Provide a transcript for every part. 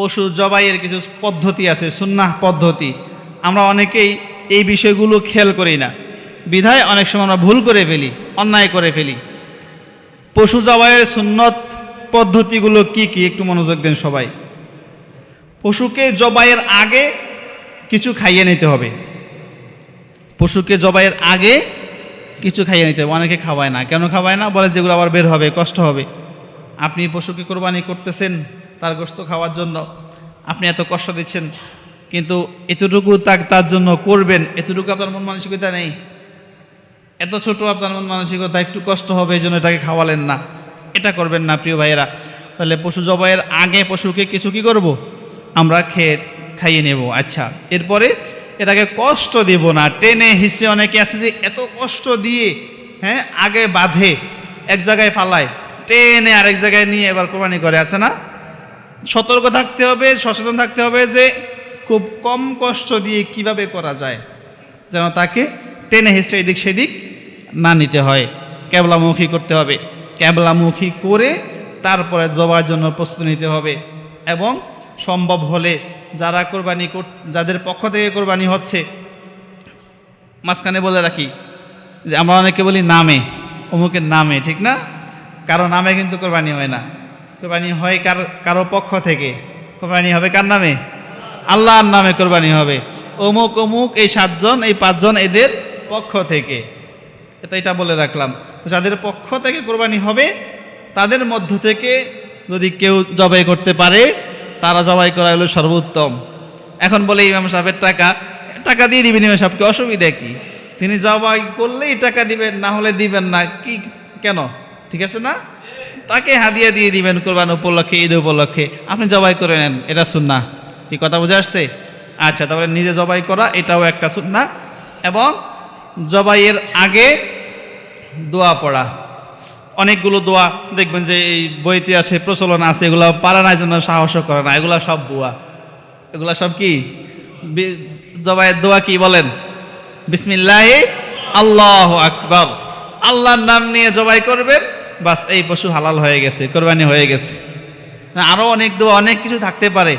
পশু জবাইয়ের কিছু পদ্ধতি আছে, সুন্নাহ পদ্ধতি। আমরা অনেকেই এই বিষয়গুলো খেয়াল করি না। বিধায় অনেক সময় আমরা ভুল করে ফেলি, অন্যায় করে ফেলি। পশু জবাইয়ের সুন্নত পদ্ধতিগুলো কি কি? একটু মনোযোগ দেন সবাই। পশুকে জবাইয়ের আগে কিছু খাইয়ে নিতে হবে। পশুকে জবাইয়ের আগে কিছু খাইয়ে নিতে হবে। অনেকে খাওয়ায় না। কেন খাওয়ায় না? বলে যেগুলো আবার বের হবে, কষ্ট হবে। আপনি পশুকে কোরবানি করতেছেন তার গোস্ত খাওয়ার জন্য। আপনি এত কষ্ট দিচ্ছেন, কিন্তু এতটুকু তাক তার জন্য করবেন, এতটুকু আপনার মন মানসিকতা নেই। এত ছোট আপনার মন মানসিকতা, একটু কষ্ট হবে, এই জন্য এটাকে খাওয়ালেন না। এটা করবেন না, প্রিয় ভাইয়েরা। তাহলে পশু জবাইয়ের আগে পশুকে কিছু কি করব? আমরা খেয়ে, খাইয়ে নেব। আচ্ছা এরপরে এটাকে কষ্ট দেব না। টেনে হিসে অনেকে আছে যে এত কষ্ট দিয়ে হ্যাঁ আগে বাঁধে, এক জায়গায় ফালায়, টেনে আরেক জায়গায় নিয়ে এবার কোরবানি করে, আছে না? সতর্ক থাকতে হবে, সচেতন থাকতে হবে যে খুব কম কষ্ট দিয়ে কীভাবে করা যায়, যেন তাকে টেনে হিসে এদিক সেদিক না নিতে হয়। ক্যাবলামুখী করতে হবে। ক্যাবলামুখী করে তারপরে জবার জন্য প্রস্তুতি নিতে হবে এবং সম্ভব হলে যারা কোরবানি কর- যাদের পক্ষ থেকে কোরবানি হচ্ছে, মাঝখানে বলে রাখি যে আমরা অনেকে বলি নামে, অমুকের নামে, ঠিক না? কারও নামে কিন্তু কোরবানি হয় না। কোরবানি হয় কার, কারও পক্ষ থেকে? কোরবানি হবে কার নামে? আল্লাহর নামে কোরবানি হবে। অমুক অমুক, এই সাতজন, এই পাঁচজন এদের পক্ষ থেকে। এটা এটা বলে রাখলাম। তো যাদের পক্ষ থেকে কোরবানি হবে, তাদের মধ্য থেকে যদি কেউ জবাই করতে পারে, তারা জবাই করা হলো সর্বোত্তম। এখন বলে ইমাম সাহেবের টাকা টাকা দিয়ে দিবেন ইমাম সাহেবকে, অসুবিধা কি? তিনি জবাই করলেই টাকা দিবেন, না হলে দিবেন না। কি, কেন? ঠিক আছে না? তাকে হাদিয়া দিয়ে দিবেন কোরবান উপলক্ষে, ঈদ উপলক্ষে। আপনি জবাই করে নেন, এটা সুন্না কি কথা বুঝে আসছে? আচ্ছা তাহলে নিজে জবাই করা, এটাও একটা সুন্না এবং জবাইয়ের আগে দোয়া পড়া। অনেকগুলো দোয়া, দেখবেন যে এই বইতে আছে, প্রচলন আছে, এগুলো পারা না জন্য সাহসও করে না, এগুলো সব বুয়া। এগুলো সব কি? জবাইয়ের দোয়া কি বলেন? বিসমিল্লাহ আল্লাহ আকবর। আল্লাহর নাম নিয়ে জবাই করবেন বাস, এই পশু হালাল হয়ে গেছে, কোরবানি হয়ে গেছে। আরও অনেক দোয়া, অনেক কিছু থাকতে পারে।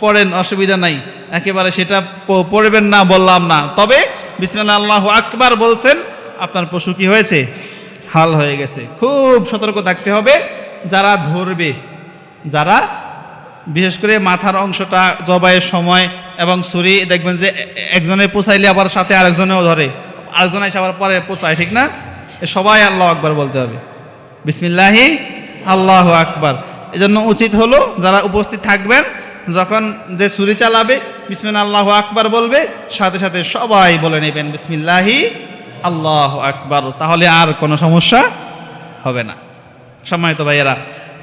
পড়েন, অসুবিধা নাই। একেবারে সেটা পড়বেন না, বললাম না। তবে বিসমিল্লাহ আল্লাহ আকবার বলছেন, আপনার পশু কি হয়েছে? হাল হয়ে গেছে। খুব সতর্ক থাকতে হবে। যারা ধরবে, যারা বিশেষ করে মাথার অংশটা জবাইয়ের সময় এবং ছুরি, দেখবেন যে একজনে পোছাইলে আবার সাথে আরেকজনেও ধরে। আরেকজন এসে আবার পরে পোছায়, ঠিক না? সবাই আল্লাহ আকবার বলতে হবে। বিসমিল্লাহি, আল্লাহ আকবার। এজন্য উচিত হলো যারা উপস্থিত থাকবেন, যখন যে ছুরি চালাবে বিসমিল্লা আল্লাহ আকবার বলবে, সাথে সাথে সবাই বলে নেবেন, বিসমিল্লাহি, আল্লাহ আকবার। তাহলে আর কোনো সমস্যা হবে না। সম্মানিত ভাইয়েরা,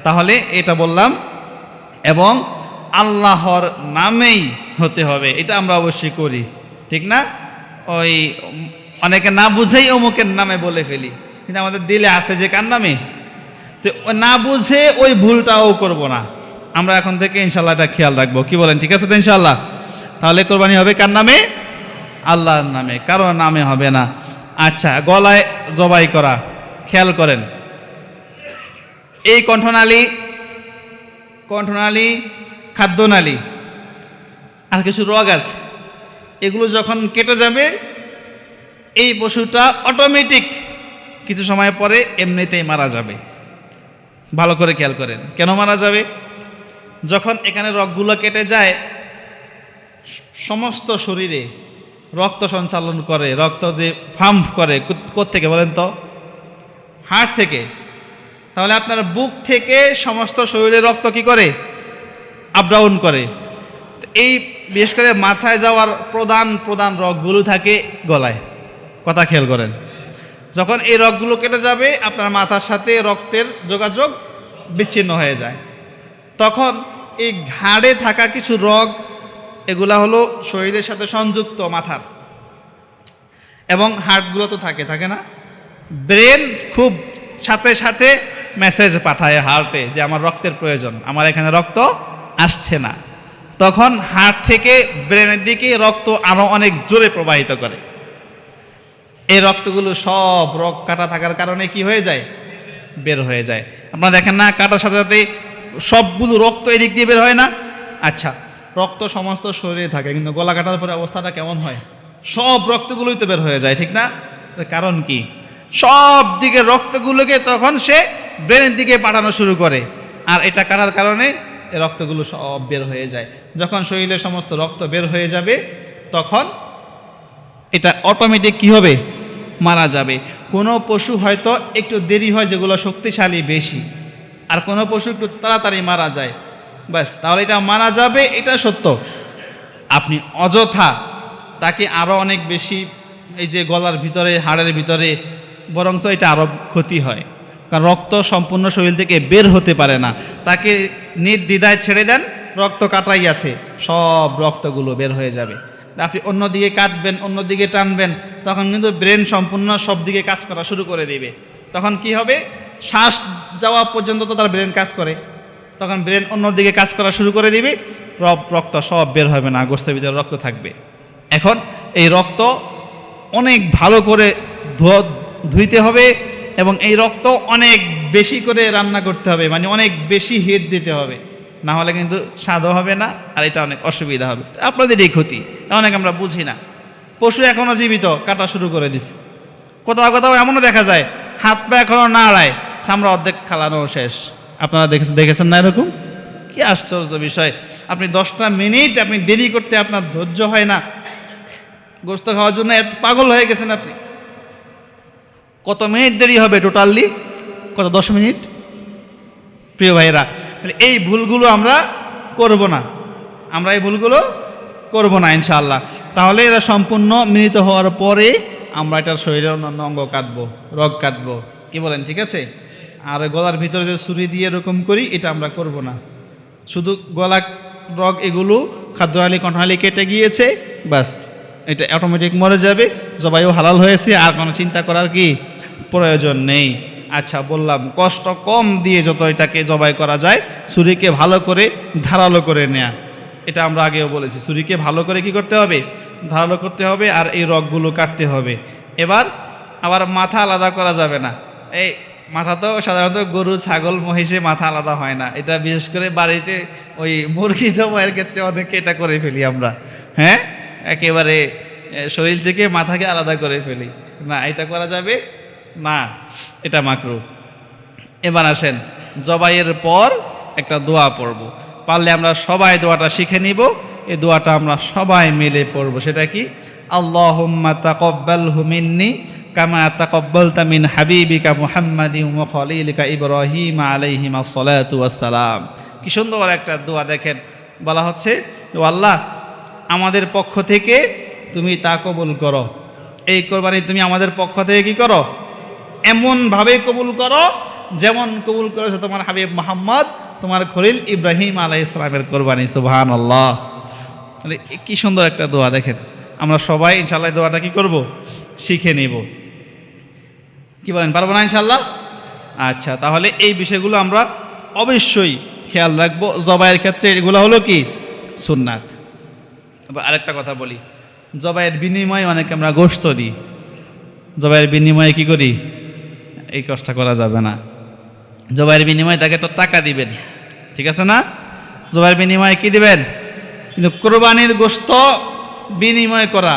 তাহলে এটা বললাম, এবং আল্লাহর নামেই হতে হবে, এটা আমরা অবশ্যই করি, ঠিক না? ওই, অনেকে না বুঝেই অমুকের নামে বলে ফেলি, কিন্তু আমাদের দিলে আছে যে কার নামে? তো না বুঝে ওই ভুলটাও করব না। আমরা এখন থেকে ইনশাল্লাহ এটা খেয়াল রাখব। কি বলেন, ঠিক আছে তো ইনশাল্লাহ তাহলে কোরবানি হবে কার নামে? আল্লাহর নামে, কারও নামে হবে না। আচ্ছা গলায় জবাই করা, খেয়াল করেন। এই কণ্ঠনালী কণ্ঠনালী, খাদ্যনালী, আর কিছু রোগ আছে, এগুলো যখন কেটে যাবে, এই পশুটা অটোমেটিক কিছু সময় পরে এমনিতেই মারা যাবে। ভালো করে খেয়াল করেন। কেন মারা যাবে? যখন এখানে রগগুলো কেটে যায়, সমস্ত শরীরে রক্ত সঞ্চালন করে, রক্ত যে ফাম্প করে থেকে বলেন তো? হার্ট থেকে। তাহলে আপনার বুক থেকে সমস্ত শরীরে রক্ত কি করে? আপ ডাউন করে। এই বিশেষ করে মাথায় যাওয়ার প্রধান প্রধান রগগুলো থাকে গলায়। কথা খেয়াল করেন। যখন এই রগগুলো কেটে যাবে, আপনার মাথার সাথে রক্তের যোগাযোগ বিচ্ছিন্ন হয়ে যায়। তখন এই ঘাড়ে থাকা কিছু রগ, এগুলা হলো শরীরের সাথে সংযুক্ত মাথার। এবং হার্টগুলো তো থাকে থাকে না? ব্রেন খুব সাথে সাথে মেসেজ পাঠায় হার্টে যে আমার রক্তের প্রয়োজন, আমার এখানে রক্ত আসছে না। তখন হার্ট থেকে ব্রেনের দিকে রক্ত আরও অনেক জোরে প্রবাহিত করে। এই রক্তগুলো সব রক কাটা থাকার কারণে কি হয়ে যায়? বের হয়ে যায়। আপনারা দেখেন না, কাটার সাথে সাথে সবগুলো রক্ত এদিক দিয়ে বের হয় না? আচ্ছা রক্ত সমস্ত শরীরে থাকে, কিন্তু গলা কাটার পরে অবস্থাটা কেমন হয়? সব রক্তগুলোই তো বের হয়ে যায়, ঠিক না? কারণ কি? সব দিকে রক্তগুলোকে তখন সে ব্রেনের দিকে পাঠানো শুরু করে। আর এটা কাটার কারণে রক্তগুলো সব বের হয়ে যায়। যখন শরীরের সমস্ত রক্ত বের হয়ে যাবে, তখন এটা অটোমেটিক কি হবে? মারা যাবে। কোনো পশু হয়তো একটু দেরি হয়, যেগুলো শক্তিশালী বেশি। আর কোনো পশু একটু তাড়াতাড়ি মারা যায়। ব্যাস, তাহলে এটা মারা যাবে, এটা সত্য। আপনি অযথা তাকে আরও অনেক বেশি এই যে গলার ভিতরে, হাড়ের ভিতরে, বরঞ্চ এটা আরও ক্ষতি হয়। কারণ রক্ত সম্পূর্ণ শরীর থেকে বের হতে পারে না। তাকে নির্দ্বিধায় ছেড়ে দেন, রক্ত কাটাই আছে, সব রক্তগুলো বের হয়ে যাবে। আপনি অন্যদিকে কাটবেন, অন্যদিকে টানবেন, তখন কিন্তু ব্রেন সম্পূর্ণ সব দিকে কাজ করা শুরু করে দিবে। তখন কি হবে? শ্বাস যাওয়া পর্যন্ত তো তার ব্রেন কাজ করে। তখন ব্রেন অন্যদিকে কাজ করা শুরু করে দিবে। রব রক্ত সব বের হবে না, গোস্তের ভিতরে রক্ত থাকবে। এখন এই রক্ত অনেক ভালো করে ধুইতে হবে এবং এই রক্ত অনেক বেশি করে রান্না করতে হবে মানে অনেক বেশি হিট দিতে হবে। না হলে কিন্তু স্বাদও হবে না, আর এটা অনেক অসুবিধা হবে। আপনাদেরই ক্ষতি, অনেক আমরা বুঝি না। পশু এখনও জীবিত, কাটা শুরু করে দিছে। কোথাও কোথাও এমনও দেখা যায়, হাত পা এখনও না আড়ায়, চামড়া অর্ধেক খালানো শেষ। আপনারা দেখেছেন দেখেছেন না এরকম? কি আশ্চর্য বিষয়। আপনি দশটা মিনিট আপনি দেরি করতে আপনার ধৈর্য হয় না। গোস্ত খাওয়ার জন্য এত পাগল হয়ে গেছেন আপনি। কত মিনিট দেরি হবে টোটালি? কত, দশ মিনিট? প্রিয় ভাইরা তাহলে এই ভুলগুলো আমরা করব না। আমরা এই ভুলগুলো করব না ইনশাআল্লাহ। তাহলে এরা সম্পূর্ণ মিলিত হওয়ার পরে আমরা এটার শরীরে অন্যান্য অঙ্গ কাটবো, রগ কাটবো। কি বলেন, ঠিক আছে? আর গলার ভিতরে যে ছুরি দিয়ে এরকম করি, এটা আমরা করব না। শুধু গলা, রগ এগুলো খাদ্যনালী কণ্ঠনালী কেটে গিয়েছে বাস এটা অটোমেটিক মরে যাবে। জবাইও হালাল হয়েছে, আর কোনো চিন্তা করার কি প্রয়োজন নেই। আচ্ছা বললাম, কষ্ট কম দিয়ে যত এটাকে জবাই করা যায়, ছুরিকে ভালো করে ধারালো করে নেয়া। এটা আমরা আগেও বলেছি, ছুরিকে ভালো করে কি করতে হবে? ধারালো করতে হবে আর এই রগগুলো কাটতে হবে। এবার আবার মাথা আলাদা করা যাবে না। এই মাথা তো সাধারণত গরু, ছাগল, মহিষে মাথা আলাদা হয় না। এটা বিশেষ করে বাড়িতে ওই মুরগি জবাইয়ের ক্ষেত্রে অনেকে এটা করে ফেলি আমরা। হ্যাঁ? একেবারে শরীর থেকে মাথাকে আলাদা করে ফেলি। না, এটা করা যাবে না, এটা মাকরু। এবার আসেন, জবাইয়ের পর একটা দোয়া পড়ব। পারলে আমরা সবাই দোয়াটা শিখে নিব, এই দোয়াটা আমরা সবাই মিলে পড়ব। সেটা কি? আল্লাহুম্মা তাকাব্বালহু মিন্নি কামা তাকাব্বালতা তামিন হাবিবিকা মুহাম্মাদিন ওয়া খলিলিকা ইব্রাহিম আলাইহিমা সালাতু ওয়াসসালাম। কি সুন্দর একটা দোয়া দেখেন। বলা হচ্ছে, ও আল্লাহ, আমাদের পক্ষ থেকে তুমি তা কবুল করো। এই কোরবানি তুমি আমাদের পক্ষ থেকে কি করো? এমনভাবে কবুল করো, যেমন কবুল করেছে তোমার হাবিব মোহাম্মদ, তোমার খলিল ইব্রাহিম আলাই ইসলামের কোরবানি সুবহান আল্লাহ কি সুন্দর একটা দোয়া দেখেন। আমরা সবাই ইনশাল্লাহ দোয়াটা কি করব? শিখে নিব। কি বলেন, পারব না ইনশাল্লাহ আচ্ছা তাহলে এই বিষয়গুলো আমরা অবশ্যই খেয়াল রাখব। জবাইয়ের ক্ষেত্রে এগুলো হলো কি? সুন্নাত। আরেকটা কথা বলি। জবাইয়ের বিনিময়ে অনেকে আমরা গোস্ত দিই। জবাইয়ের বিনিময়ে কি করি? এই কষ্ট করা যাবে না। জবাইয়ের বিনিময়ে তাকে তো টাকা দিবেন, ঠিক আছে না? জবাইয়ের বিনিময়ে কি দিবেন? কিন্তু কোরবানির গোস্ত বিনিময় করা,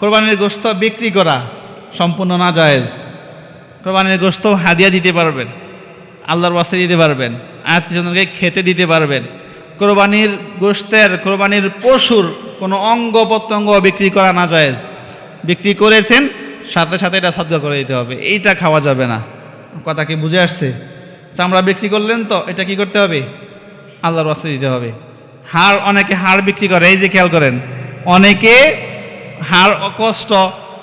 কোরবানির গোস্ত বিক্রি করা সম্পূর্ণ না জায়েজ কোরবানির গোস্ত হাদিয়া দিতে পারবেন, আল্লাহর বাস্তে দিতে পারবেন আত্মীয়জনকে খেতে দিতে পারবেন। কোরবানির গোস্তের কোরবানির পশুর কোনো অঙ্গ প্রত্যঙ্গ বিক্রি করা না জায়েজ বিক্রি করেছেন সাথে সাথে এটা সদ্য করে দিতে হবে। এইটা খাওয়া যাবে না। কথা কি বুঝে আসছে? চামড়া বিক্রি করলেন তো, এটা কি করতে হবে? আল্লাহর বাস্তে দিতে হবে। হাড় অনেকে হাড় বিক্রি করে, এই যে খেয়াল করেন। অনেকে হাড় কষ্ট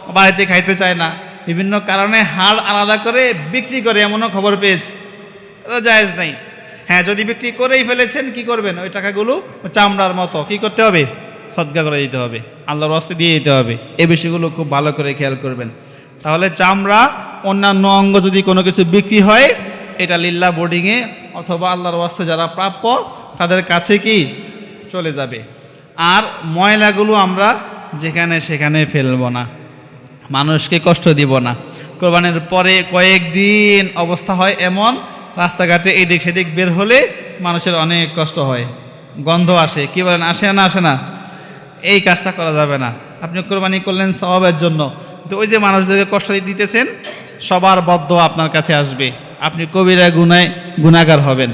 বাড়িতে খাইতে চায় না। বিভিন্ন কারণে হাড় আলাদা করে বিক্রি করে এমনও খবর পেয়েছি। জায়েজ নাই। হ্যাঁ যদি বিক্রি করেই ফেলেছেন, কি করবেন? ওই টাকাগুলো চামড়ার মতো। কি করতে হবে? সদ্গা করে দিতে হবে। আল্লাহর হস্তে দিয়ে দিতে হবে। এই বিষয়গুলো খুব ভালো করে খেয়াল করবেন। তাহলে চামড়া, অন্যান্য অঙ্গ যদি কোনো কিছু বিক্রি হয়, এটা লিল্লা বোর্ডিংয়ে অথবা আল্লাহর হস্তে যারা প্রাপ্য, তাদের কাছে কি? চলে যাবে। আর ময়লাগুলো আমরা যেখানে সেখানে ফেলব না। মানুষকে কষ্ট দিব না। কোরবানির পরে কয়েকদিন অবস্থা হয় এমন, রাস্তাঘাটে এদিক সেদিক বের হলে মানুষের অনেক কষ্ট হয়। গন্ধ আসে। কি বলেন? আসে না? আসে না? এই কাজটা করা যাবে না। আপনি কোরবানি করলেন স্বভাবের জন্য। তো ওই যে মানুষদেরকে কষ্ট দিতেছেন, সবার বদ্ধ আপনার কাছে আসবে। আপনি কবিরা গুনায় গুণাগার হবেন।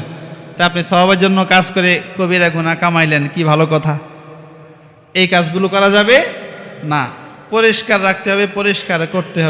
তা আপনি স্বভাবের জন্য কাজ করে কবিরা গুণা কামাইলেন, কি ভালো কথা? এই কাজগুলো করা যাবে না। পরিষ্কার রাখতে হবে, পরিষ্কার করতে হবে।